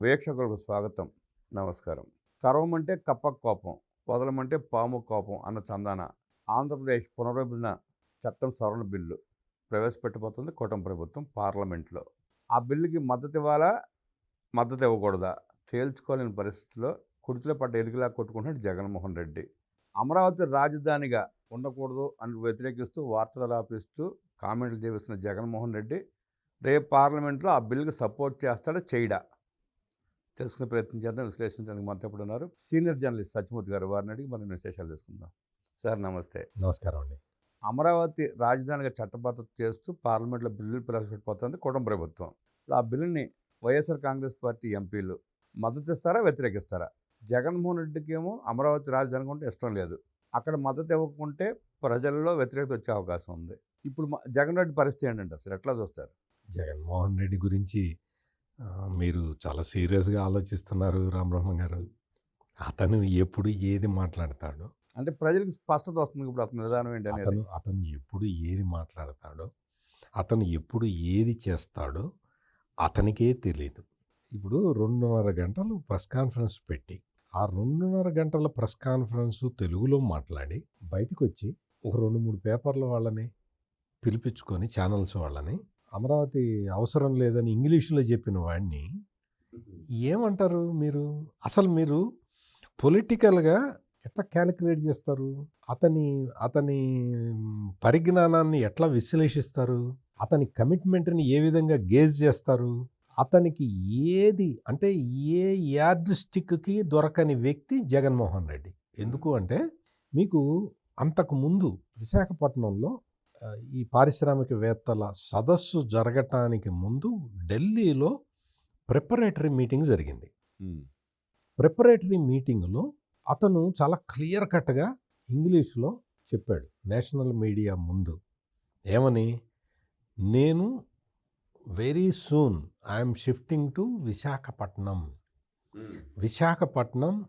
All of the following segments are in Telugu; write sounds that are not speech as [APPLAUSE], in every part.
వీక్షకులకు స్వాగతం. నమస్కారం. కరవమంటే కప్ప కోపం వదలమంటే పాము కోపం అన్న చందాన ఆంధ్రప్రదేశ్ పునర్విభజన చట్టం సవరణ బిల్లు ప్రవేశపెట్టబోతుంది కూటమి ప్రభుత్వం పార్లమెంట్లో. ఆ బిల్లుకి మద్దతు ఇవ్వాలా మద్దతు ఇవ్వకూడదా తేల్చుకోలేని పరిస్థితిలో కుడితిలో పడ్డ ఎలుగులా కొట్టుకుంటున్నాడు జగన్మోహన్ రెడ్డి. అమరావతి రాజధానిగా ఉండకూడదు అని వ్యతిరేకిస్తూ వార్తలు రాపిస్తూ కామెంట్లు చేపిస్తున్న జగన్మోహన్ రెడ్డి రేపు పార్లమెంట్లో ఆ బిల్లుకి సపోర్ట్ చేస్తాడా చేయడా? తెలుసుకునే ప్రయత్నం చేద్దాం విశ్లేషించడానికి మనతో ఇప్పుడు ఉన్నారు. సీనియర్ జర్నలిస్ట్ సత్యమూర్తి గారు వారిని అడిగి మనం విశేషాలు తీసుకుందాం సార్ నమస్తే. నమస్కారం అండి. అమరావతి రాజధానిగా చట్టబద్ధత చేస్తూ పార్లమెంట్లో బిల్లు ప్రవేశపెట్టిపోతుంది కుటుంబ ప్రభుత్వం. ఆ బిల్లుని వైఎస్ఆర్ కాంగ్రెస్ పార్టీ ఎంపీలు మద్దతు ఇస్తారా వ్యతిరేకిస్తారా? జగన్మోహన్ రెడ్డికి ఏమో అమరావతి రాజధాని ఉంటే ఇష్టం లేదు. అక్కడ మద్దతు ఇవ్వకుంటే ప్రజల్లో వ్యతిరేకత వచ్చే అవకాశం ఉంది. ఇప్పుడు జగన్ రెడ్డి పరిస్థితి ఏంటంటే అసలు ఎట్లా చూస్తారు? జగన్మోహన్ రెడ్డి గురించి మీరు చాలా సీరియస్గా ఆలోచిస్తున్నారు రామబ్రహ్మ గారు. అతను ఎప్పుడు ఏది మాట్లాడతాడో అంటే ప్రజలకు స్పష్టత వస్తుంది ఇప్పుడు అతని విధానం ఏంటి అతను అతను ఎప్పుడు ఏది మాట్లాడతాడో అతను ఎప్పుడు ఏది చేస్తాడో అతనికే తెలియదు ఇప్పుడు రెండున్నర గంటలు ప్రెస్ కాన్ఫరెన్స్ పెట్టి ఆ రెండున్నర గంటల ప్రెస్ కాన్ఫరెన్స్ తెలుగులో మాట్లాడి బయటకు వచ్చి ఒక రెండు మూడు పేపర్ల వాళ్ళని పిలిపించుకొని ఛానల్స్ వాళ్ళని అమరావతి అవసరం లేదని ఇంగ్లీషులో చెప్పిన వాడిని ఏమంటారు మీరు? అసలు మీరు పొలిటికల్గా ఎట్లా క్యాలిక్యులేట్ చేస్తారు? అతని అతని పరిజ్ఞానాన్ని ఎట్లా విశ్లేషిస్తారు? అతని కమిట్మెంట్ని ఏ విధంగా గేజ్ చేస్తారు? అతనికి ఏది అంటే ఏ యార్డ్ స్టిక్కి దొరకని వ్యక్తి జగన్మోహన్ రెడ్డి? ఎందుకు అంటే మీకు అంతకు ముందు విశాఖపట్నంలో ఈ పారిశ్రామికవేత్తల సదస్సు జరగటానికి ముందు ఢిల్లీలో ప్రిపరేటరీ మీటింగ్ జరిగింది. ప్రిపరేటరీ మీటింగ్లో అతను చాలా క్లియర్ కట్గా ఇంగ్లీష్లో చెప్పాడు. నేషనల్ మీడియా ముందు. ఏమని? నేను very soon I'm shifting to Visakhapatnam. Visakhapatnam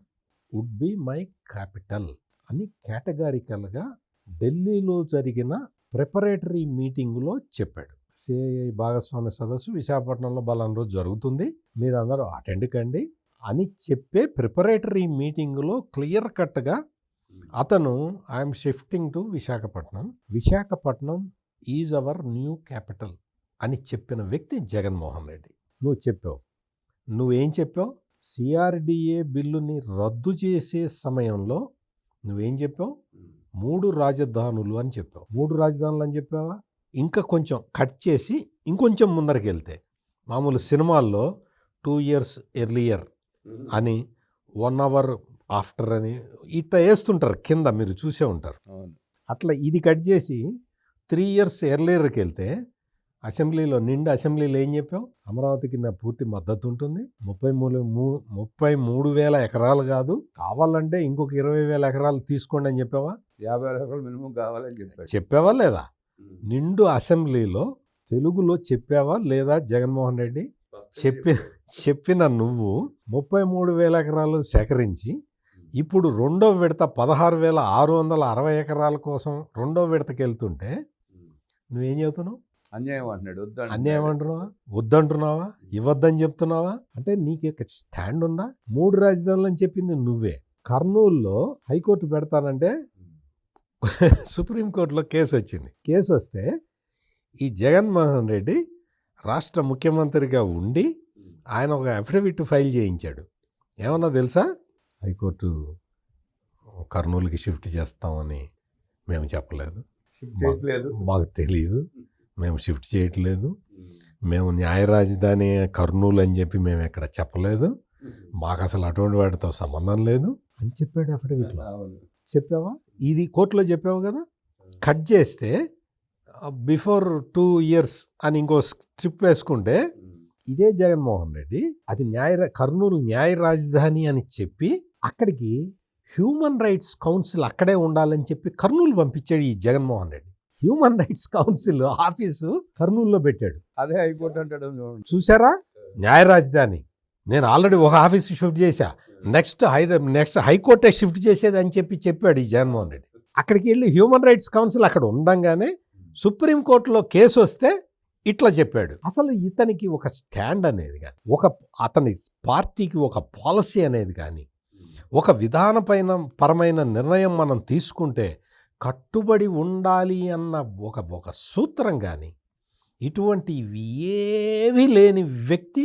would be my capital అని కేటగారికల్గా ఢిల్లీలో జరిగిన ప్రిపరేటరీ మీటింగులో చెప్పాడు. సిఐఐ భాగస్వామ్య సదస్సు విశాఖపట్నంలో బలం రోజు జరుగుతుంది. మీరు అందరూ అటెండ్ కండి అని చెప్పే ప్రిపరేటరీ మీటింగులో క్లియర్ కట్గా అతను I'm shifting to Visakhapatnam. Visakhapatnam is our new capital అని చెప్పిన వ్యక్తి జగన్మోహన్ రెడ్డి. నువ్వు చెప్పావు. నువ్వేం చెప్పావు? సిఆర్డిఏ బిల్లుని రద్దు చేసే సమయంలో నువ్వేం చెప్పావు? మూడు రాజధానులు అని చెప్పావు. మూడు రాజధానులు అని చెప్పావా? ఇంకా కొంచెం కట్ చేసి ఇంకొంచెం ముందరికి వెళ్తే మామూలు సినిమాల్లో టూ ఇయర్స్ ఎర్లియర్ అని వన్ అవర్ ఆఫ్టర్ అని ఇట్లా వేస్తుంటారు కింద మీరు చూసే ఉంటారు. అట్లా ఇది కట్ చేసి త్రీ ఇయర్స్ ఎర్లియర్కి వెళ్తే అసెంబ్లీలో నిండు అసెంబ్లీలో ఏం చెప్పావు? అమరావతికి నా పూర్తి మద్దతు ఉంటుంది ముప్పై మూడు మూ- ముప్పై మూడు వేల ఎకరాలు కాదు. కావాలంటే ఇంకొక ఇరవై వేల ఎకరాలు తీసుకోండి అని చెప్పావా? యాభై రూపాయలు మినిమం కావాలని చెప్పాడు. చెప్పావా లేదా? నిండు అసెంబ్లీలో తెలుగులో చెప్పావా లేదా జగన్మోహన్ రెడ్డి? చెప్పి చెప్పిన నువ్వు ముప్పై మూడు వేల ఎకరాలు సేకరించి ఇప్పుడు రెండో విడత పదహారు వేల ఆరు వందల అరవై ఎకరాల కోసం రెండో విడతకి వెళ్తుంటే నువ్వేం చెబుతున్నావు? అన్యాయం అంటున్నాడు. వద్దు. అన్యాయం అంటున్నావా? వద్దంటున్నావా? ఇవ్వద్దని చెప్తున్నావా అంటే నీకు స్టాండ్ ఉందా? మూడు రాజధానులు అని చెప్పింది నువ్వే. కర్నూలులో హైకోర్టు పెడతానంటే సుప్రీంకోర్టులో కేసు వచ్చింది. కేసు వస్తే ఈ జగన్మోహన్ రెడ్డి రాష్ట్ర ముఖ్యమంత్రిగా ఉండి ఆయన ఒక అఫిడవిట్ ఫైల్ చేయించాడు. ఏమన్నా తెలుసా? హైకోర్టు కర్నూలుకి షిఫ్ట్ చేస్తామని మేము చెప్పలేదు. మాకు తెలియదు మేము షిఫ్ట్ చేయట్లేదు. మేము న్యాయ రాజధాని కర్నూలు అని చెప్పి మేము ఎక్కడ చెప్పలేదు. మాకు అసలు అటువంటి వాటితో సంబంధం లేదు. అని చెప్పాడు అఫిడవిట్లో. చెప్పావా? ఇది కోర్టులో చెప్పావు కదా? కట్ చేస్తే బిఫోర్ టూ ఇయర్స్ అని ఇంకో స్ట్రిప్ వేసుకుంటే ఇదే జగన్మోహన్ రెడ్డి అది న్యాయ కర్నూలు న్యాయ రాజధాని అని చెప్పి అక్కడికి హ్యూమన్ రైట్స్ కౌన్సిల్ అక్కడే ఉండాలని చెప్పి కర్నూలు పంపించాడు ఈ Jaganmohan Reddy. Human rights council office కర్నూలులో పెట్టాడు. అదే హైకోర్టు అంటాడు. చూసారా? న్యాయ రాజధాని. నేను ఆల్రెడీ ఒక ఆఫీస్ షిఫ్ట్ చేశా. నెక్స్ట్ హైదరా నెక్స్ట్ హైకోర్టే షిఫ్ట్ చేసేది అని చెప్పి చెప్పాడు ఈ జగన్మోహన్ రెడ్డి. అక్కడికి వెళ్ళి హ్యూమన్ రైట్స్ కౌన్సిల్ అక్కడ ఉండంగానే సుప్రీంకోర్టులో కేసు వస్తే ఇట్లా చెప్పాడు. అసలు ఇతనికి ఒక స్టాండ్ అనేది కానీ ఒక అతని పార్టీకి ఒక పాలసీ అనేది కానీ ఒక విధానపైన పరమైన నిర్ణయం మనం తీసుకుంటే కట్టుబడి ఉండాలి అన్న ఒక ఒక సూత్రం కానీ ఇటువంటివి ఏవీ లేని వ్యక్తి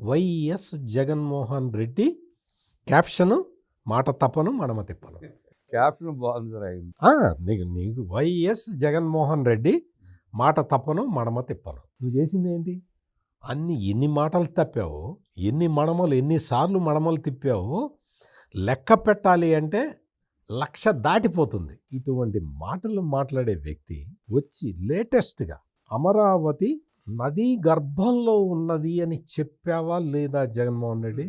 వైఎస్ జగన్మోహన్ రెడ్డి క్యాప్షను మాట తప్పను మడమ తిప్పను. క్యాప్షన్ బాగుంది నీకు నీకు వైఎస్ జగన్మోహన్ రెడ్డి మాట తప్పను మడమ తిప్పను. నువ్వు చేసింది ఏంటి? అన్ని ఎన్ని మాటలు తప్పావు? ఎన్ని మడమలు ఎన్నిసార్లు మడమలు తిప్పావు? లెక్క పెట్టాలి అంటే లక్ష దాటిపోతుంది. ఇటువంటి మాటలు మాట్లాడే వ్యక్తి వచ్చి లేటెస్ట్గా అమరావతి నదీ గర్భంలో ఉన్నది అని చెప్పావా లేదా జగన్మోహన్ రెడ్డి?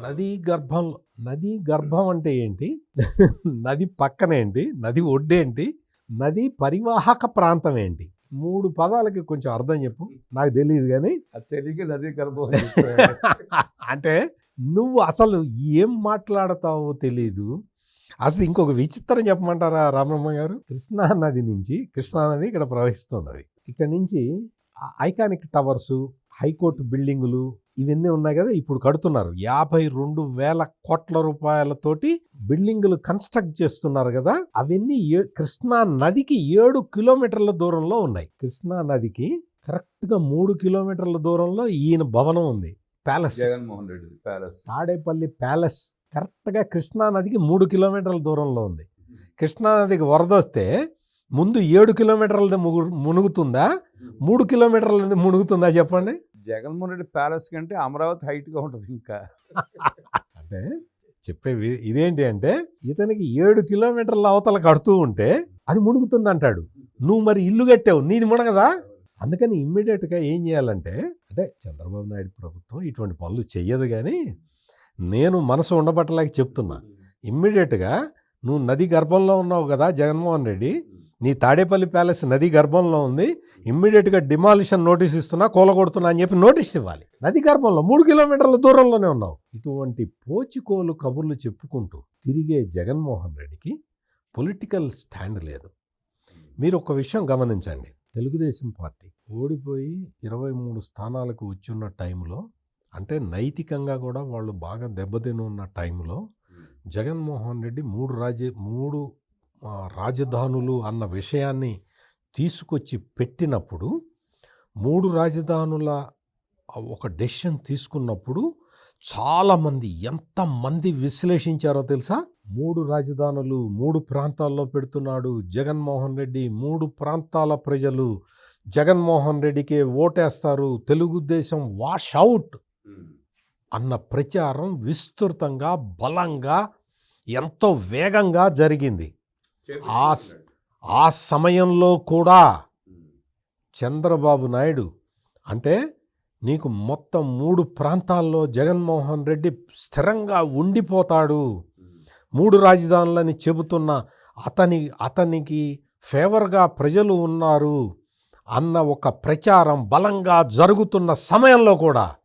నదీ గర్భంలో నదీ గర్భం అంటే ఏంటి? [LAUGHS] నది పక్కనేంటి? నది ఒడ్డేంటి? నది పరివాహక ప్రాంతం ఏంటి? మూడు పదాలకి కొంచెం అర్థం చెప్పు. నాకు తెలియదు కానీ. అది తెలియక నదీ గర్భం [LAUGHS] అంటే నువ్వు అసలు ఏం మాట్లాడతావో తెలీదు. అసలు ఇంకొక విచిత్రం చెప్పమంటారా రామమ్మ గారు? కృష్ణా నది నుంచి కృష్ణా నది ఇక్కడ ప్రవహిస్తున్నది. ఇక్కడ నుంచి ఐకానిక్ టవర్స్ హైకోర్టు బిల్డింగులు ఇవన్నీ ఉన్నాయి కదా ఇప్పుడు కడుతున్నారు. యాభై రెండు వేల కోట్ల రూపాయలతోటి బిల్డింగులు కన్స్ట్రక్ట్ చేస్తున్నారు కదా అవన్నీ కృష్ణా నదికి ఏడు కిలోమీటర్ల దూరంలో ఉన్నాయి. కృష్ణా నదికి కరెక్ట్గా మూడు కిలోమీటర్ల దూరంలో ఈయన భవనం ఉంది palace. Jaganmohan Reddy palace. Tadepalli palace కరెక్ట్గా కృష్ణా నదికి మూడు కిలోమీటర్ల దూరంలో ఉంది. కృష్ణా నదికి వరద వస్తే ముందు ఏడు కిలోమీటర్లది మునుగుతుందా? మూడు కిలోమీటర్లది మునుగుతుందా చెప్పండి? జగన్మోహన్ రెడ్డి ప్యాలెస్ కంటే అమరావతి హైట్గా ఉంటుంది ఇంకా. అంటే చెప్పేవి ఇదేంటి అంటే ఇతనికి ఏడు కిలోమీటర్ల అవతల కడుతూ ఉంటే అది మునుగుతుంది అంటాడు నువ్వు మరి ఇల్లు కట్టావు నీది మునగదా? అందుకని ఇమ్మీడియట్గా ఏం చేయాలంటే అంటే చంద్రబాబు నాయుడు ప్రభుత్వం ఇటువంటి పనులు చెయ్యదు కానీ నేను మనసు ఉండబట్టలేక చెప్తున్నా. ఇమ్మీడియట్గా నువ్వు నది గర్భంలో ఉన్నావు కదా జగన్మోహన్ రెడ్డి. నీ తాడేపల్లి ప్యాలెస్ నది గర్భంలో ఉంది. ఇమ్మీడియట్గా డిమాలిషన్ నోటీస్ ఇస్తున్నా కూలగొడుతున్నా అని చెప్పి నోటీస్ ఇవ్వాలి. నది గర్భంలో మూడు కిలోమీటర్ల దూరంలోనే ఉన్నావు. ఇటువంటి పోచికోలు కబుర్లు చెప్పుకుంటూ తిరిగే జగన్మోహన్ రెడ్డికి పొలిటికల్ స్టాండ్ లేదు. మీరు ఒక విషయం గమనించండి. తెలుగుదేశం పార్టీ ఓడిపోయి ఇరవై మూడు స్థానాలకు వచ్చిన్న టైంలో అంటే నైతికంగా కూడా వాళ్ళు బాగా దెబ్బతిని ఉన్న టైంలో జగన్మోహన్ రెడ్డి మూడు రాజ్య మూడు రాజధానులు అన్న విషయాన్ని తీసుకొచ్చి పెట్టినప్పుడు మూడు రాజధానుల ఒక డెసిషన్ తీసుకున్నప్పుడు చాలామంది ఎంతమంది విశ్లేషించారో తెలుసా? మూడు రాజధానులు మూడు ప్రాంతాల్లో పెడుతున్నాడు జగన్మోహన్ రెడ్డి. మూడు ప్రాంతాల ప్రజలు జగన్మోహన్ రెడ్డికే ఓటేస్తారు. Telugu Desam wash out. అన్న ప్రచారం విస్తృతంగా బలంగా ఎంతో వేగంగా జరిగింది. ఆ ఆ సమయంలో కూడా చంద్రబాబు నాయుడు అంటే నీకు మొత్తం మూడు ప్రాంతాల్లో జగన్మోహన్ రెడ్డి స్థిరంగా ఉండిపోతాడు. మూడు రాజధానులని చెబుతున్న అతని అతనికి ఫేవర్గా ప్రజలు ఉన్నారు అన్న ఒక ప్రచారం బలంగా జరుగుతున్న సమయంలో కూడా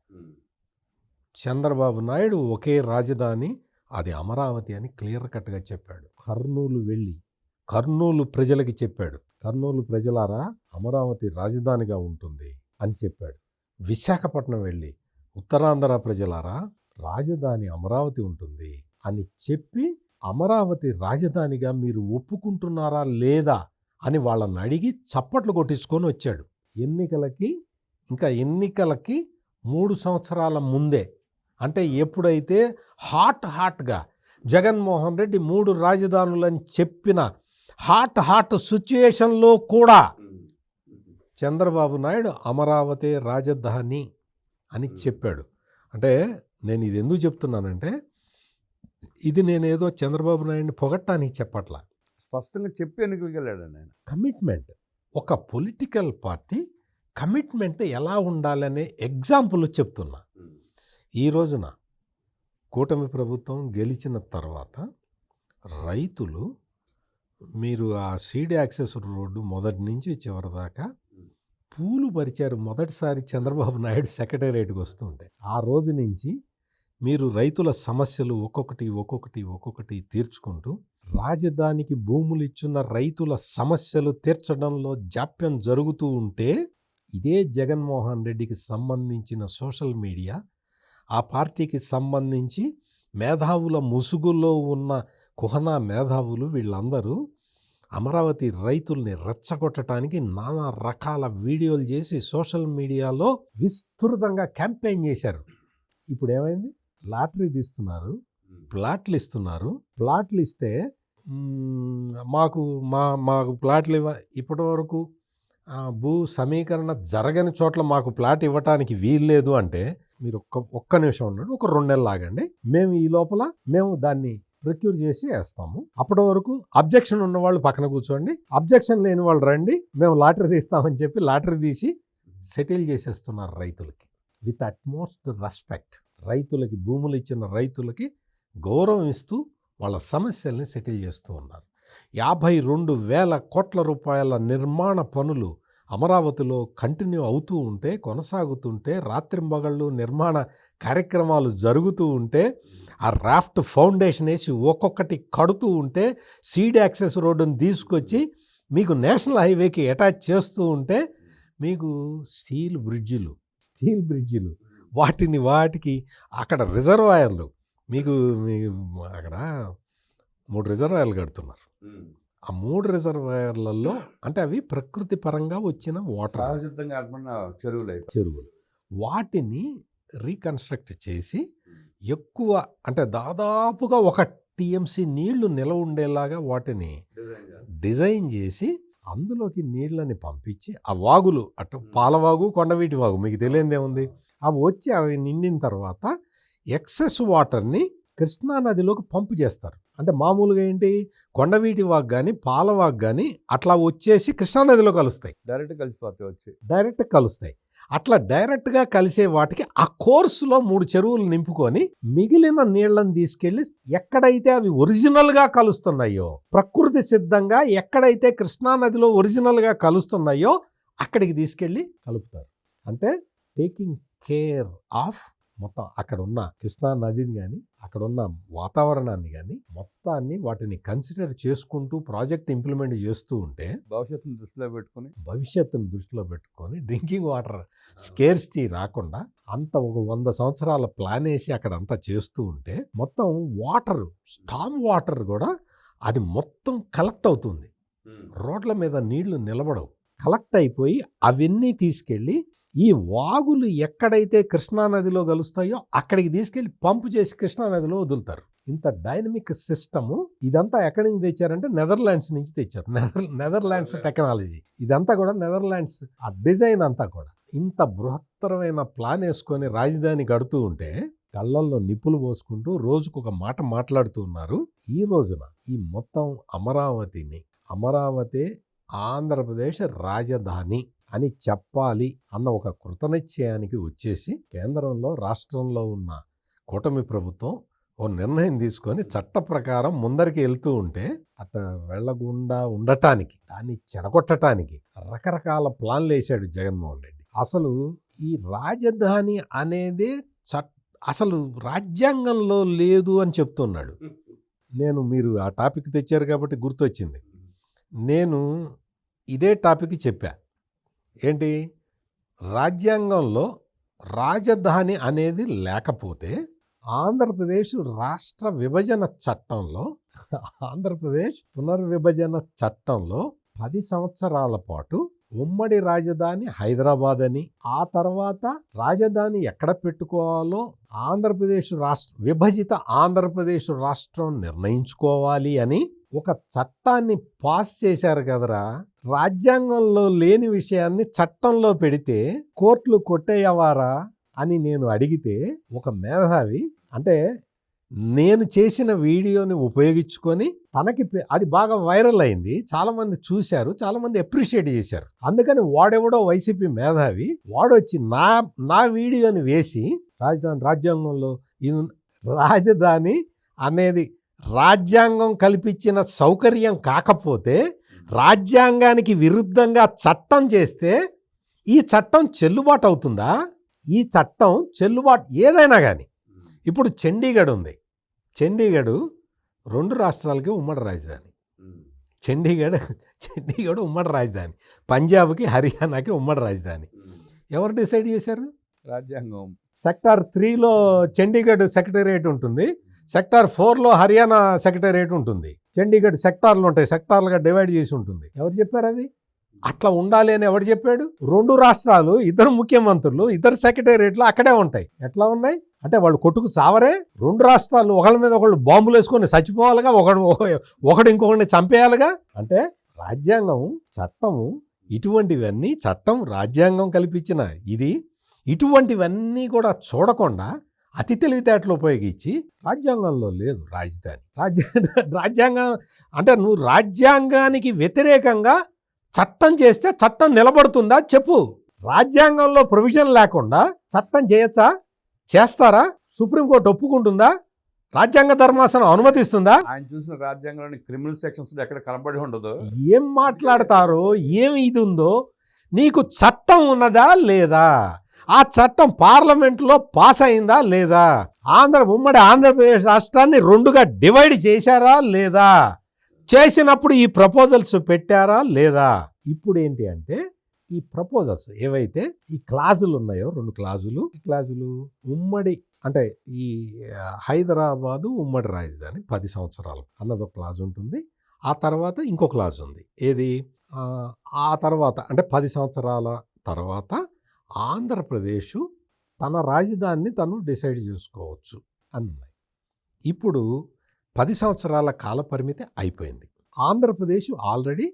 చంద్రబాబు నాయుడు ఒకే రాజధాని అది అమరావతి అని క్లియర్ కట్గా చెప్పాడు. కర్నూలు వెళ్ళి కర్నూలు ప్రజలకి చెప్పాడు. కర్నూలు ప్రజలారా అమరావతి రాజధానిగా ఉంటుంది అని చెప్పాడు. విశాఖపట్నం వెళ్ళి ఉత్తరాంధ్ర ప్రజలారా రాజధాని అమరావతి ఉంటుంది అని చెప్పి అమరావతి రాజధానిగా మీరు ఒప్పుకుంటున్నారా లేదా అని వాళ్ళని అడిగి చప్పట్లు కొట్టించుకొని వచ్చాడు. ఎన్నికలకి ఇంకా ఎన్నికలకి మూడు సంవత్సరాల ముందే అంటే ఎప్పుడైతే హాట్ హాట్గా జగన్మోహన్ రెడ్డి మూడు రాజధానులని చెప్పిన హాట్ హాట్ సిచ్యుయేషన్లో కూడా చంద్రబాబు నాయుడు అమరావతి రాజధాని అని చెప్పాడు. అంటే నేను ఇది ఎందుకు చెప్తున్నానంటే ఇది నేనేదో చంద్రబాబు నాయుడిని పొగట్టానికి చెప్పట్లా. స్పష్టంగా చెప్పి వెళ్ళాడు ఆయన. కమిట్మెంట్. ఒక పొలిటికల్ పార్టీ కమిట్మెంట్ ఎలా ఉండాలనే ఎగ్జాంపుల్ చెప్తున్నా. ఈ రోజున కూటమి ప్రభుత్వం గెలిచిన తర్వాత రైతులు మీరు ఆ సీడ్ యాక్సెస్ రోడ్డు మొదటి నుంచి చివరి దాకా పూలు పరిచారు. మొదటిసారి చంద్రబాబు నాయుడు సెక్రటేరియట్కి వస్తుంటే ఆ రోజు నుంచి మీరు రైతుల సమస్యలు ఒక్కొక్కటి ఒక్కొక్కటి ఒక్కొక్కటి తీర్చుకుంటూ రాజధానికి భూములు ఇచ్చున్న రైతుల సమస్యలు తీర్చడంలో జాప్యం జరుగుతూ ఉంటే ఇదే జగన్మోహన్ రెడ్డికి సంబంధించిన సోషల్ మీడియా ఆ పార్టీకి సంబంధించి మేధావుల ముసుగులో ఉన్న కుహనా మేధావులు వీళ్ళందరూ అమరావతి రైతుల్ని రెచ్చగొట్టడానికి నానా రకాల వీడియోలు చేసి సోషల్ మీడియాలో విస్తృతంగా క్యాంపెయిన్ చేశారు. ఇప్పుడు ఏమైంది లాటరీ తీస్తున్నారు. ప్లాట్లు ఇస్తున్నారు. ప్లాట్లు ఇస్తే మాకు మా మాకు ప్లాట్లు ఇవ్వ ఇప్పటి వరకు భూ సమీకరణ జరగని చోట్ల మాకు ప్లాట్ ఇవ్వటానికి వీల్లేదు అంటే మీరు ఒక్క ఒక్క నిమిషం ఉన్నాడు ఒక రెండు నెలలు ఆగండి. మేము ఈ లోపల మేము దాన్ని ప్రొక్యూర్ చేసి వేస్తాము. అప్పటి వరకు అబ్జెక్షన్ ఉన్న వాళ్ళు పక్కన కూర్చోండి. అబ్జెక్షన్ లేని వాళ్ళు రండి. మేము లాటరీ తీస్తామని చెప్పి లాటరీ తీసి సెటిల్ చేసేస్తున్నారు రైతులకి. విత్ అట్మోస్ట్ రెస్పెక్ట్ రైతులకి భూములు ఇచ్చిన రైతులకి గౌరవం ఇస్తూ వాళ్ళ సమస్యల్ని సెటిల్ చేస్తూ ఉన్నారు. యాభై రెండు వేల కోట్ల రూపాయల నిర్మాణ పనులు అమరావతిలో కంటిన్యూ అవుతూ ఉంటే కొనసాగుతుంటే రాత్రింబగళ్ళు నిర్మాణ కార్యక్రమాలు జరుగుతూ ఉంటే ఆ రాఫ్ట్ ఫౌండేషన్ వేసి ఒక్కొక్కటి కడుతూ ఉంటే సీడ్ యాక్సెస్ రోడ్డును తీసుకొచ్చి మీకు నేషనల్ హైవేకి అటాచ్ చేస్తూ ఉంటే మీకు స్టీల్ బ్రిడ్జిలు స్టీల్ బ్రిడ్జిలు వాటిని వాటికి అక్కడ రిజర్వాయర్లు మీకు మీకు అక్కడ మూడు రిజర్వాయర్లు కడుతున్నారు. ఆ మూడు రిజర్వాయర్లలో అంటే అవి ప్రకృతి పరంగా వచ్చిన వాటర్. చెరువులు చెరువులు. వాటిని రీకన్స్ట్రక్ట్ చేసి ఎక్కువ అంటే దాదాపుగా ఒక టీఎంసీ నీళ్ళు నిలవ ఉండేలాగా వాటిని డిజైన్ చేసి అందులోకి నీళ్ళని పంపించి ఆ వాగులు అటు పాలవాగు కొండవీటి వాగు మీకు తెలియందే ఉంది అవి వచ్చి అవి నిండిన తర్వాత ఎక్సెస్ వాటర్ని కృష్ణా నదిలోకి పంపు చేస్తారు. అంటే మామూలుగా ఏంటి? కొండవీటి వాగు కానీ పాలవాగు కానీ అట్లా వచ్చేసి కృష్ణా నదిలో కలుస్తాయి. డైరెక్ట్ కలిసిపోతాయి వచ్చి. డైరెక్ట్ కలుస్తాయి. అట్లా డైరెక్ట్గా కలిసే వాటికి ఆ కోర్సులో మూడు చెరువులు నింపుకొని మిగిలిన నీళ్ళను తీసుకెళ్ళి ఎక్కడైతే అవి ఒరిజినల్గా కలుస్తున్నాయో ప్రకృతి సిద్ధంగా ఎక్కడైతే కృష్ణా నదిలో ఒరిజినల్గా కలుస్తున్నాయో అక్కడికి తీసుకెళ్ళి కలుపుతారు. అంటే టేకింగ్ కేర్ ఆఫ్ మొత్తం అక్కడ ఉన్న కృష్ణా నదిని కానీ అక్కడ ఉన్న వాతావరణాన్ని కానీ మొత్తాన్ని వాటిని కన్సిడర్ చేసుకుంటూ ప్రాజెక్ట్ ఇంప్లిమెంట్ చేస్తూ ఉంటే భవిష్యత్తును దృష్టిలో పెట్టుకుని భవిష్యత్తును దృష్టిలో పెట్టుకొని డ్రింకింగ్ వాటర్ స్కేర్సిటీ రాకుండా అంత ఒక వంద సంవత్సరాల ప్లాన్ వేసి అక్కడ అంతా చేస్తూ ఉంటే మొత్తం వాటర్ స్టామ్ వాటర్ కూడా అది మొత్తం కలెక్ట్ అవుతుంది. రోడ్ల మీద నీళ్ళు నిలబడవు. కలెక్ట్ అయిపోయి అవన్నీ తీసుకెళ్ళి ఈ వాగులు ఎక్కడైతే కృష్ణానదిలో కలుస్తాయో అక్కడికి తీసుకెళ్ళి పంపు చేసి కృష్ణానదిలో వదులుతారు. ఇంత డైనమిక్ సిస్టము ఇదంతా ఎక్కడి నుంచి తెచ్చారంటే నెదర్లాండ్స్ నుంచి తెచ్చారు. నెదర్ నెదర్లాండ్స్ టెక్నాలజీ. ఇదంతా కూడా నెదర్లాండ్స్ ఆ డిజైన్ అంతా కూడా. ఇంత బృహత్తరమైన ప్లాన్ వేసుకొని రాజధాని కడుతూ ఉంటే కళ్ళల్లో నిప్పులు పోసుకుంటూ రోజుకు ఒక మాట మాట్లాడుతూ ఉన్నారు. ఈ రోజున ఈ మొత్తం అమరావతిని అమరావతి ఆంధ్రప్రదేశ్ రాజధాని. అని చెప్పాలి అన్న ఒక కృతనిశ్చయానికి వచ్చేసి కేంద్రంలో రాష్ట్రంలో ఉన్న కూటమి ప్రభుత్వం ఓ నిర్ణయం తీసుకొని చట్ట ప్రకారం ముందరికి వెళ్తూ ఉంటే అట్ట వెళ్ళకుండా ఉండటానికి దాన్ని చెడగొట్టడానికి రకరకాల ప్లాన్లు వేశాడు జగన్మోహన్ రెడ్డి. అసలు ఈ రాజధాని అనేది చట్ అసలు రాజ్యాంగంలో లేదు అని చెప్తున్నాడు. నేను మీరు ఆ టాపిక్ తెచ్చారు కాబట్టి గుర్తొచ్చింది. నేను ఇదే టాపిక్ చెప్పాను ఏంటి? రాజ్యాంగంలో రాజధాని అనేది లేకపోతే ఆంధ్రప్రదేశ్ రాష్ట్ర విభజన చట్టంలో ఆంధ్రప్రదేశ్ పునర్విభజన చట్టంలో పది సంవత్సరాల పాటు ఉమ్మడి రాజధాని హైదరాబాద్ అని ఆ తర్వాత రాజధాని ఎక్కడ పెట్టుకోవాలో ఆంధ్రప్రదేశ్ రాష్ట్ర విభజిత ఆంధ్రప్రదేశ్ రాష్ట్రం నిర్ణయించుకోవాలి అని ఒక చట్టాన్ని పాస్ చేశారు కదరా. రాజ్యాంగంలో లేని విషయాన్ని చట్టంలో పెడితే కోర్టులు కొట్టేయవారా అని నేను అడిగితే ఒక మేధావి అంటే నేను చేసిన వీడియోని ఉపయోగించుకొని తనకి అది బాగా వైరల్ అయింది. చాలామంది చూశారు చాలామంది అప్రిషియేట్ చేశారు. అందుకని వాడెవడో వైసీపీ మేధావి వాడొచ్చి నా నా వీడియోని వేసి రాజధాని రాజ్యాంగంలో ఇది రాజధాని అనేది రాజ్యాంగం కల్పించిన సౌకర్యం కాకపోతే రాజ్యాంగానికి విరుద్ధంగా చట్టం చేస్తే ఈ చట్టం చెల్లుబాటు అవుతుందా? ఈ చట్టం చెల్లుబాటు ఏదైనా కానీ ఇప్పుడు చండీగఢ్ ఉంది. చండీగఢ్ రెండు రాష్ట్రాలకి ఉమ్మడి రాజధాని. చండీగఢ్ చండీగఢ్ ఉమ్మడి రాజధాని. పంజాబ్కి హర్యానాకి ఉమ్మడి రాజధాని. ఎవరు డిసైడ్ చేశారు? రాజ్యాంగం. సెక్టార్ త్రీలో చండీగఢ్ సెక్రటేరియట్ ఉంటుంది. సెక్టార్ ఫోర్లో హర్యానా సెక్రటేరియట్ ఉంటుంది. చండీగఢ్ సెక్టార్లు ఉంటాయి. సెక్టార్లుగా డివైడ్ చేసి ఉంటుంది. ఎవరు చెప్పారు అది? అట్లా ఉండాలి అని ఎవరు చెప్పాడు? రెండు రాష్ట్రాలు ఇద్దరు ముఖ్యమంత్రులు ఇద్దరు సెక్రటేరియట్లు అక్కడే ఉంటాయి. ఎట్లా ఉన్నాయి? అంటే వాళ్ళు కొట్టుకు సావరే. రెండు రాష్ట్రాలు ఒకళ్ళ మీద ఒకళ్ళు బాంబులు వేసుకొని చచ్చిపోవాలిగా ఒకడు ఒకడు ఇంకొకరిని చంపేయాలిగా? అంటే రాజ్యాంగం చట్టము ఇటువంటివన్నీ చట్టం రాజ్యాంగం కల్పించిన ఇది. ఇటువంటివన్నీ కూడా చూడకుండా అతి తెలివితేటలు ఉపయోగించి రాజ్యాంగంలో లేదు రాజధాని. రాజ్యా [LAUGHS] రాజ్యాంగం అంటే నువ్వు రాజ్యాంగానికి వ్యతిరేకంగా చట్టం చేస్తే చట్టం నిలబడుతుందా చెప్పు. రాజ్యాంగంలో ప్రొవిజన్ లేకుండా చట్టం చేయొచ్చా? చేస్తారా? సుప్రీంకోర్టు ఒప్పుకుంటుందా? రాజ్యాంగ ధర్మాసనం అనుమతిస్తుందా? ఆయన చూసిన రాజ్యాంగంలోని క్రిమినల్ సెక్షన్స్ ఎక్కడ కనబడి ఉండదు. ఏం మాట్లాడతారో? ఏం ఇది ఉందో? నీకు చట్టం ఉన్నదా లేదా? ఆ చట్టం పార్లమెంట్లో పాస్ అయిందా లేదా? ఆంధ్ర ఉమ్మడి ఆంధ్రప్రదేశ్ రాష్ట్రాన్ని రెండుగా డివైడ్ చేశారా లేదా? చేసినప్పుడు ఈ ప్రపోజల్స్ పెట్టారా లేదా? ఇప్పుడు ఏంటి అంటే ఈ ప్రపోజల్స్ ఏవైతే ఈ క్లాజులు ఉన్నాయో రెండు క్లాజులు ఈ క్లాజులు? ఉమ్మడి అంటే ఈ హైదరాబాదు ఉమ్మడి రాజధాని పది సంవత్సరాలు అన్నది ఒక క్లాజ్ ఉంటుంది. ఆ తర్వాత ఇంకో క్లాజ్ ఉంది. ఏది? ఆ తర్వాత అంటే పది సంవత్సరాల తర్వాత ఆంధ్రప్రదేశ్ తన రాజధానిని తను డిసైడ్ చేసుకోవచ్చు అన్నాయి. ఇప్పుడు పది సంవత్సరాల కాల పరిమితి అయిపోయింది. ఆంధ్రప్రదేశ్ ఆల్రెడీ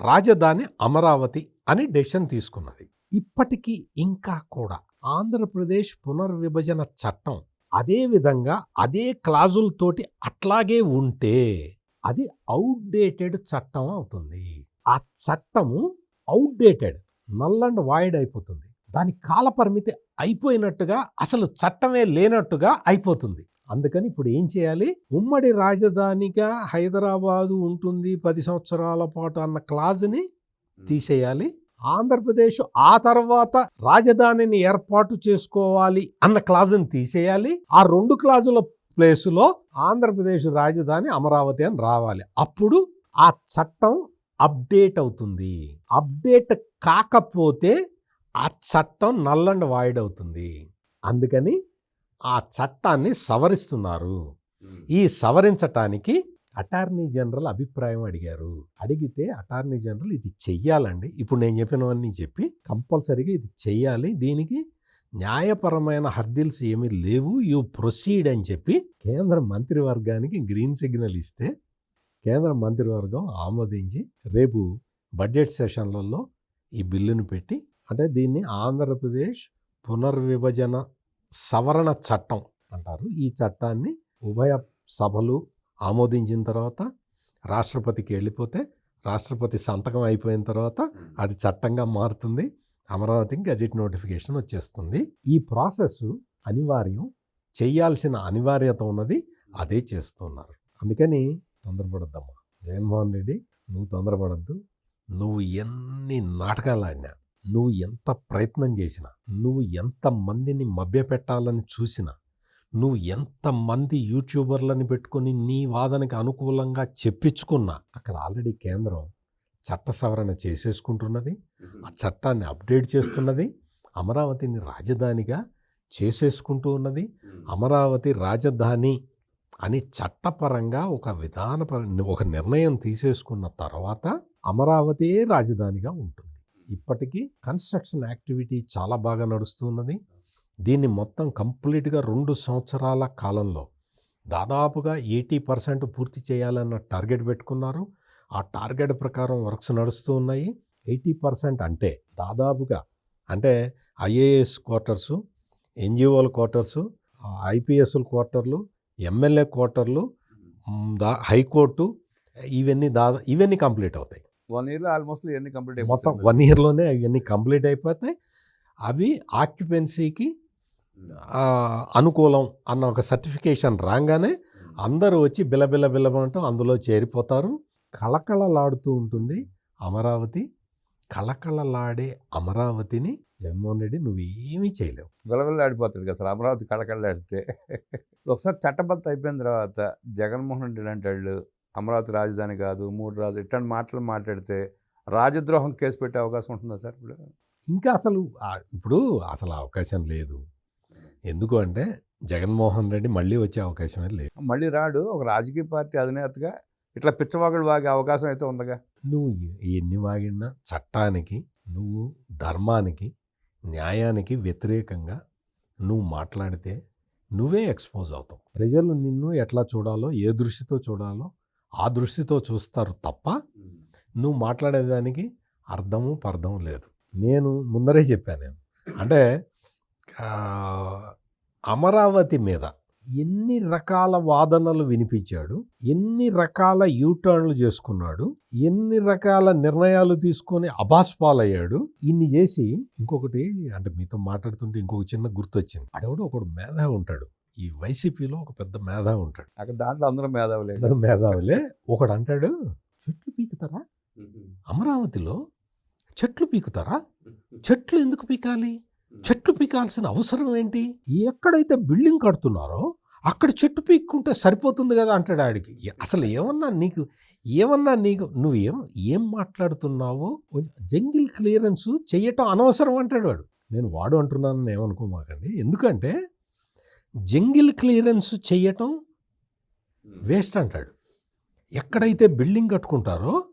రాజధాని అమరావతి అని డెసిషన్ తీసుకున్నది. ఇప్పటికీ ఇంకా కూడా ఆంధ్రప్రదేశ్ పునర్విభజన చట్టం అదే విధంగా అదే క్లాజులతోటి అట్లాగే ఉంటే అది అవుట్డేటెడ్ చట్టం అవుతుంది. ఆ చట్టము అవుట్డేటెడ్ నల్ అండ్ వాయిడ్ అయిపోతుంది. దాని కాల పరిమితి అయిపోయినట్టుగా అసలు చట్టమే లేనట్టుగా అయిపోతుంది. అందుకని ఇప్పుడు ఏం చేయాలి? ఉమ్మడి రాజధానిగా హైదరాబాదు ఉంటుంది పది సంవత్సరాల పాటు అన్న క్లాజ్ని తీసేయాలి. ఆంధ్రప్రదేశ్ ఆ తర్వాత రాజధానిని ఏర్పాటు చేసుకోవాలి అన్న క్లాజుని తీసేయాలి. ఆ రెండు క్లాజుల ప్లేసులో ఆంధ్రప్రదేశ్ రాజధాని అమరావతి అని రావాలి. అప్పుడు ఆ చట్టం అప్డేట్ అవుతుంది. అప్డేట్ కాకపోతే ఆ చట్టం నల్ అండ్ వాయిడ్ అవుతుంది అందుకని ఆ చట్టాన్ని సవరిస్తున్నారు. ఈ సవరించటానికి అటార్నీ జనరల్ అభిప్రాయం అడిగారు. అడిగితే అటార్నీ జనరల్ ఇది చెయ్యాలండి. ఇప్పుడు నేను చెప్పినవన్నీ చెప్పి కంపల్సరీగా ఇది చెయ్యాలి. దీనికి న్యాయపరమైన హర్దిల్స్ ఏమీ లేవు. యూ ప్రొసీడ్ అని చెప్పి కేంద్ర మంత్రివర్గానికి గ్రీన్ సిగ్నల్ ఇస్తే కేంద్ర మంత్రివర్గం ఆమోదించి రేపు బడ్జెట్ సెషన్లలో ఈ బిల్లును పెట్టి అంటే దీన్ని ఆంధ్రప్రదేశ్ పునర్విభజన సవరణ చట్టం అంటారు. ఈ చట్టాన్ని ఉభయ సభలు ఆమోదించిన తర్వాత రాష్ట్రపతికి వెళ్ళిపోతే రాష్ట్రపతి సంతకం అయిపోయిన తర్వాత అది చట్టంగా మారుతుంది. అమరావతికి గజెట్ నోటిఫికేషన్ వచ్చేస్తుంది. ఈ ప్రాసెస్ అనివార్యం చేయాల్సిన అనివార్యత ఉన్నది అదే చేస్తున్నారు. అందుకని తొందరపడద్దమ్మా. జగన్మోహన్ రెడ్డి నువ్వు తొందరపడద్దు. నువ్వు ఎన్ని నాటకాలు ఆడినా నువ్వు ఎంత ప్రయత్నం చేసినా నువ్వు ఎంత మందిని మభ్యపెట్టాలని చూసినా నువ్వు ఎంతమంది యూట్యూబర్లని పెట్టుకొని నీ వాదనకి అనుకూలంగా చెప్పించుకున్నా అక్కడ ఆల్రెడీ కేంద్రం చట్ట సవరణ చేసేసుకుంటున్నది ఆ చట్టాన్ని అప్డేట్ చేస్తున్నది అమరావతిని రాజధానిగా చేసేసుకుంటూ ఉన్నది అమరావతి రాజధాని అని చట్టపరంగా ఒక విధానపర ఒక నిర్ణయం తీసేసుకున్న తర్వాత అమరావతియే రాజధానిగా ఉంటుంది. ఇప్పటికీ కన్స్ట్రక్షన్ యాక్టివిటీ చాలా బాగా నడుస్తున్నది. దీన్ని మొత్తం కంప్లీట్గా రెండు సంవత్సరాల కాలంలో దాదాపుగా ఎయిటీ పర్సెంట్ పూర్తి చేయాలన్న టార్గెట్ పెట్టుకున్నారు. ఆ టార్గెట్ ప్రకారం వర్క్స్ నడుస్తూ ఉన్నాయి. ఎయిటీ పర్సెంట్ అంటే దాదాపుగా అంటే ఐఏఎస్ క్వార్టర్సు ఎన్జిఓల క్వార్టర్సు ఐపీఎస్ల క్వార్టర్లు ఎమ్మెల్యే క్వార్టర్లు మ్, దా హైకోర్టు ఇవన్నీ దాదా ఇవన్నీ కంప్లీట్ అవుతాయి. వన్ ఇయర్లో ఆల్మోస్ట్ ఇవన్నీ కంప్లీట్ మొత్తం అయిపోతుంది వన్ ఇయర్లోనే అవన్నీ కంప్లీట్ అయిపోతాయి. అవి ఆక్యుపెన్సీకి ఆ, అనుకూలం అన్న ఒక సర్టిఫికేషన్ రాగానే అందరూ వచ్చి బిలబిల బిలమంటూ అందులో చేరిపోతారు. కళకళలాడుతూ ఉంటుంది అమరావతి. కళకళలాడే అమరావతిని జగన్మోహన్ రెడ్డి నువ్వు ఏమీ చేయలేవు. విలవిల్లా ఆడిపోతాడు కదా అసలు అమరావతి కళకళ్ళ ఆడితే ఒకసారి చట్టబద్ధ అయిపోయిన తర్వాత జగన్మోహన్ రెడ్డి లాంటి వాళ్ళు అమరావతి రాజధాని కాదు మూడు రాజు ఇట్లాంటి మాటలు మాట్లాడితే రాజద్రోహం కేసు పెట్టే అవకాశం ఉంటుందా సార్ ఇప్పుడు? ఇంకా అసలు ఇప్పుడు అసలు అవకాశం లేదు. ఎందుకు అంటే జగన్మోహన్ రెడ్డి మళ్ళీ వచ్చే అవకాశమే లేదు. మళ్ళీ రాడు ఒక రాజకీయ పార్టీ అధినేతగా ఇట్లా పిచ్చవాగుడు వాగే అవకాశం అయితే ఉందిగా. నువ్వు ఎన్ని వాగినా చట్టానికి నువ్వు ధర్మానికి న్యాయానికి వ్యతిరేకంగా నువ్వు మాట్లాడితే నువ్వే ఎక్స్పోజ్ అవుతావు. ప్రజలు నిన్ను ఎట్లా చూడాలో ఏ దృష్టితో చూడాలో ఆ దృష్టితో చూస్తారు తప్ప నువ్వు మాట్లాడేదానికి అర్థము పర్థం లేదు. నేను ముందరే చెప్పాను నేను. అంటే అమరావతి మీద ఎన్ని రకాల వాదనలు వినిపించాడు ఎన్ని రకాల యూటర్న్లు చేసుకున్నాడు ఎన్ని రకాల నిర్ణయాలు తీసుకొని అబాస్పాలయ్యాడు ఇన్ని చేసి ఇంకొకటి అంటే మీతో మాట్లాడుతుంటే ఇంకొక చిన్న గుర్తొచ్చింది. అడవుడు ఒకడు మేధావి ఉంటాడు. ఈ వైసీపీలో ఒక పెద్ద మేధావి ఉంటాడు. అక్కడ దాంట్లో అందరూ మేధావులే. అందరూ మేధావులే. ఒకడు అంటాడు చెట్లు పీకుతారా? అమరావతిలో చెట్లు పీకుతారా? చెట్లు ఎందుకు పీకాలి? చెట్లు పీకాల్సిన అవసరం ఏంటి? ఎక్కడైతే బిల్డింగ్ కడుతున్నారో అక్కడ చెట్టు పీక్కుంటే సరిపోతుంది కదా అంటాడు ఆడికి. అసలు ఏమన్నా నీకు ఏమన్నా నీకు నువ్వేం ఏం మాట్లాడుతున్నావో? జంగిల్ క్లియరెన్స్ చెయ్యటం అనవసరం అంటాడు వాడు. నేను వాడు అంటున్నానని ఏమనుకోమాకండి. ఎందుకంటే జంగిల్ క్లియరెన్స్ చెయ్యటం వేస్ట్ అంటాడు. ఎక్కడైతే బిల్డింగ్ కట్టుకుంటారో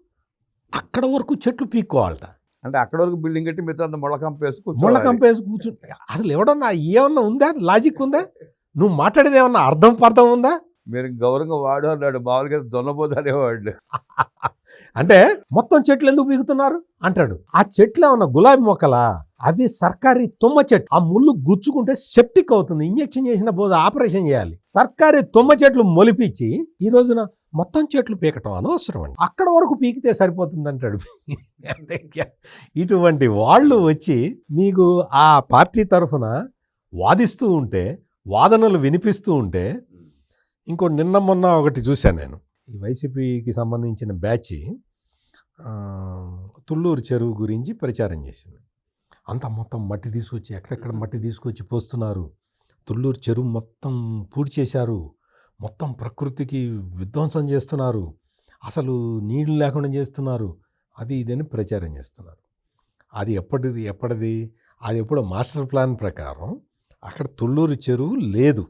అక్కడ వరకు చెట్లు పీక్కోవాలట. అంటే అక్కడ వరకు బిల్డింగ్ కట్టి మిగతా అంత ముళ్ళకంప వేసి ముళ్ళ కూర్చోవాలి. కంపేసి కూర్చుంటే అసలు ఎవడన్నా ఏమన్నా ఉందా? లాజిక్ ఉందా? నువ్వు మాట్లాడేది ఏమన్నా అర్థం పర్థం ఉందా? మీరు గౌరవంగా వాడు అన్నాడు మామూలుగా దొన్నపోతే అనేవాడు [LAUGHS] అంటే మొత్తం చెట్లు ఎందుకు పీకుతున్నారు? అంటాడు. ఆ చెట్లు ఏమన్నా గులాబీ మొక్కలా? అవి సర్కారీ తుమ్మ చెట్టు ఆ ముళ్ళు గుచ్చుకుంటే సెప్టిక్ అవుతుంది. ఇంజెక్షన్ చేసిన పోదు ఆపరేషన్ చేయాలి. సర్కారీ తుమ్మ చెట్లు మొలిపించి ఈ రోజున మొత్తం చెట్లు పీకటం అనవసరం అండి అక్కడ వరకు పీకితే సరిపోతుంది అంటాడు ఇటువంటి వాళ్ళు వచ్చి మీకు ఆ పార్టీ తరఫున వాదిస్తూ ఉంటే వాదనలు వినిపిస్తూ ఉంటే ఇంకో నిన్న మొన్న ఒకటి చూశాను నేను. ఈ వైసీపీకి సంబంధించిన బ్యాచ్ తుళ్ళూరు చెరువు గురించి ప్రచారం చేసింది. అంత మొత్తం మట్టి తీసుకొచ్చి ఎక్కడెక్కడ మట్టి తీసుకొచ్చి పోస్తున్నారు? తుళ్ళూరు చెరువు మొత్తం పూర్తి చేశారు మొత్తం ప్రకృతికి విధ్వంసం చేస్తున్నారు. అసలు నీళ్ళు లేకుండా చేస్తున్నారు. అది ఇదని ప్రచారం చేస్తున్నారు. అది ఎప్పటిది ఎప్పటిది? అది ఎప్పుడో మాస్టర్ ప్లాన్ ప్రకారం అక్కడ తుళ్ళూరు చెరువు లేదు.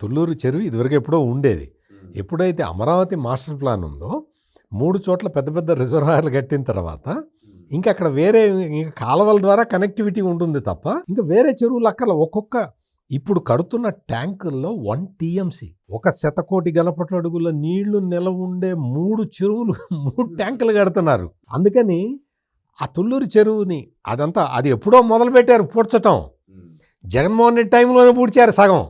తుళ్ళూరు చెరువు ఇదివరకు ఎప్పుడో ఉండేది. ఎప్పుడైతే అమరావతి మాస్టర్ ప్లాన్ ఉందో మూడు చోట్ల పెద్ద పెద్ద రిజర్వాయర్లు కట్టిన తర్వాత ఇంకా అక్కడ వేరే ఇంకా కాలువల ద్వారా కనెక్టివిటీ ఉంటుంది తప్ప ఇంకా వేరే చెరువులు అక్కల ఒక్కొక్క ఇప్పుడు కడుతున్న ట్యాంకుల్లో వన్ టీఎంసీ ఒక శతకోటి గలపట్ల అడుగుల నీళ్ళు నిలవ ఉండే మూడు చెరువులు మూడు ట్యాంకులు కడుతున్నారు. అందుకని ఆ తుళ్ళూరు చెరువుని అదంతా అది ఎప్పుడో మొదలుపెట్టారు పూడ్చటం. జగన్మోహన్ రెడ్డి టైంలోనే పూడ్చారు సగం.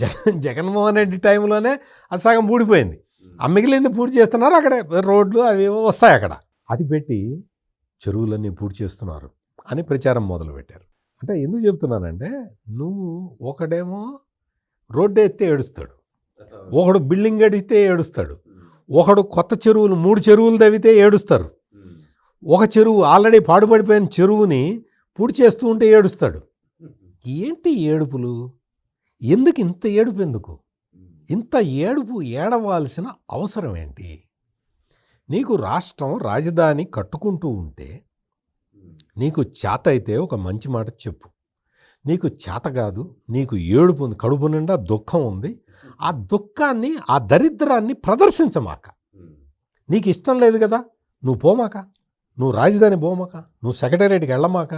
జగన్ జగన్మోహన్ రెడ్డి టైంలోనే అది సగం పూడిపోయింది. ఆ మిగిలింది పూర్తి చేస్తున్నారు అక్కడ రోడ్లు అవి వస్తాయి అక్కడ. అది పెట్టి చెరువులన్నీ పూర్తి చేస్తున్నారు అని ప్రచారం మొదలుపెట్టారు. అంటే ఎందుకు చెప్తున్నానంటే నువ్వు ఒకడేమో రోడ్డు ఎత్తే ఏడుస్తాడు. ఒకడు బిల్డింగ్ కడితే ఏడుస్తాడు. ఒకడు కొత్త చెరువులు మూడు చెరువులు తవ్వితే ఏడుస్తారు. ఒక చెరువు ఆల్రెడీ పాడుపడిపోయిన చెరువుని పూడి చేస్తూ ఉంటే ఏడుస్తాడు. ఏంటి ఏడుపులు? ఎందుకు ఇంత ఏడుపు ఎందుకు? ఇంత ఏడుపు ఏడవాల్సిన అవసరం ఏంటి? నీకు రాష్ట్రం రాజధాని కట్టుకుంటూ ఉంటే నీకు చేత అయితే ఒక మంచి మాట చెప్పు. నీకు చేత కాదు నీకు ఏడుపు ఉంది కడుపు నిండా దుఃఖం ఉంది. ఆ దుఃఖాన్ని ఆ దరిద్రాన్ని ప్రదర్శించమాక. నీకు ఇష్టం లేదు కదా నువ్వు పోమాక. నువ్వు రాజధాని పోమాక. నువ్వు సెక్రటేరియట్కి వెళ్ళమాక.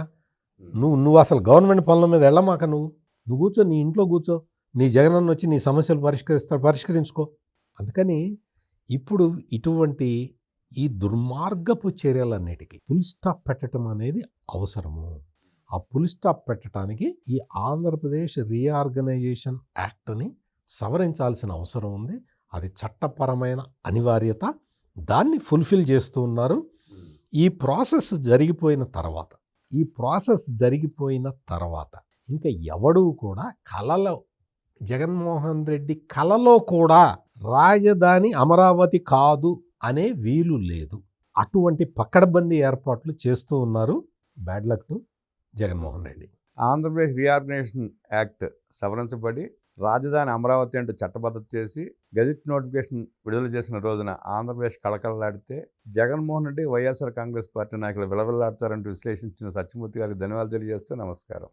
నువ్వు నువ్వు అసలు గవర్నమెంట్ పనుల మీద వెళ్ళమాక నువ్వు. నువ్వు కూర్చో నీ ఇంట్లో కూర్చో. నీ జగనన్న వచ్చి నీ సమస్యలు పరిష్కరిస్తాడు పరిష్కరించుకో. అందుకని ఇప్పుడు ఇటువంటి ఈ దుర్మార్గపు చర్యలన్నిటికీ ఫుల్ స్టాప్ పెట్టడం అనేది అవసరము. ఆ ఫుల్ స్టాప్ పెట్టడానికి ఈ ఆంధ్రప్రదేశ్ రీఆర్గనైజేషన్ యాక్ట్ని సవరించాల్సిన అవసరం ఉంది. అది చట్టపరమైన అనివార్యత. దాన్ని ఫుల్ఫిల్ చేస్తూ ఉన్నారు. ఈ ప్రాసెస్ జరిగిపోయిన తర్వాత ఈ ప్రాసెస్ జరిగిపోయిన తర్వాత ఇంకా ఎవడు కూడా కళలో జగన్మోహన్ రెడ్డి కలలో కూడా రాజధాని అమరావతి కాదు అనే వీలు లేదు. అటువంటి పక్కడబందీ ఏర్పాట్లు చేస్తూ ఉన్నారు bad luck to Jaganmohan Reddy. Andhra Pradesh reorganisation act సవరించబడి రాజధాని అమరావతి అంటూ చట్టబద్ధత చేసి గెజిట్ నోటిఫికేషన్ విడుదల చేసిన రోజున Andhra Pradesh కళకళలాడితే Jaganmohan Reddy YSR Congress party నాయకులు విలవిల్లాడతారంటూ విశ్లేషించిన సత్యమూర్తి గారికి ధన్యవాదాలు తెలియజేస్తూ నమస్కారం.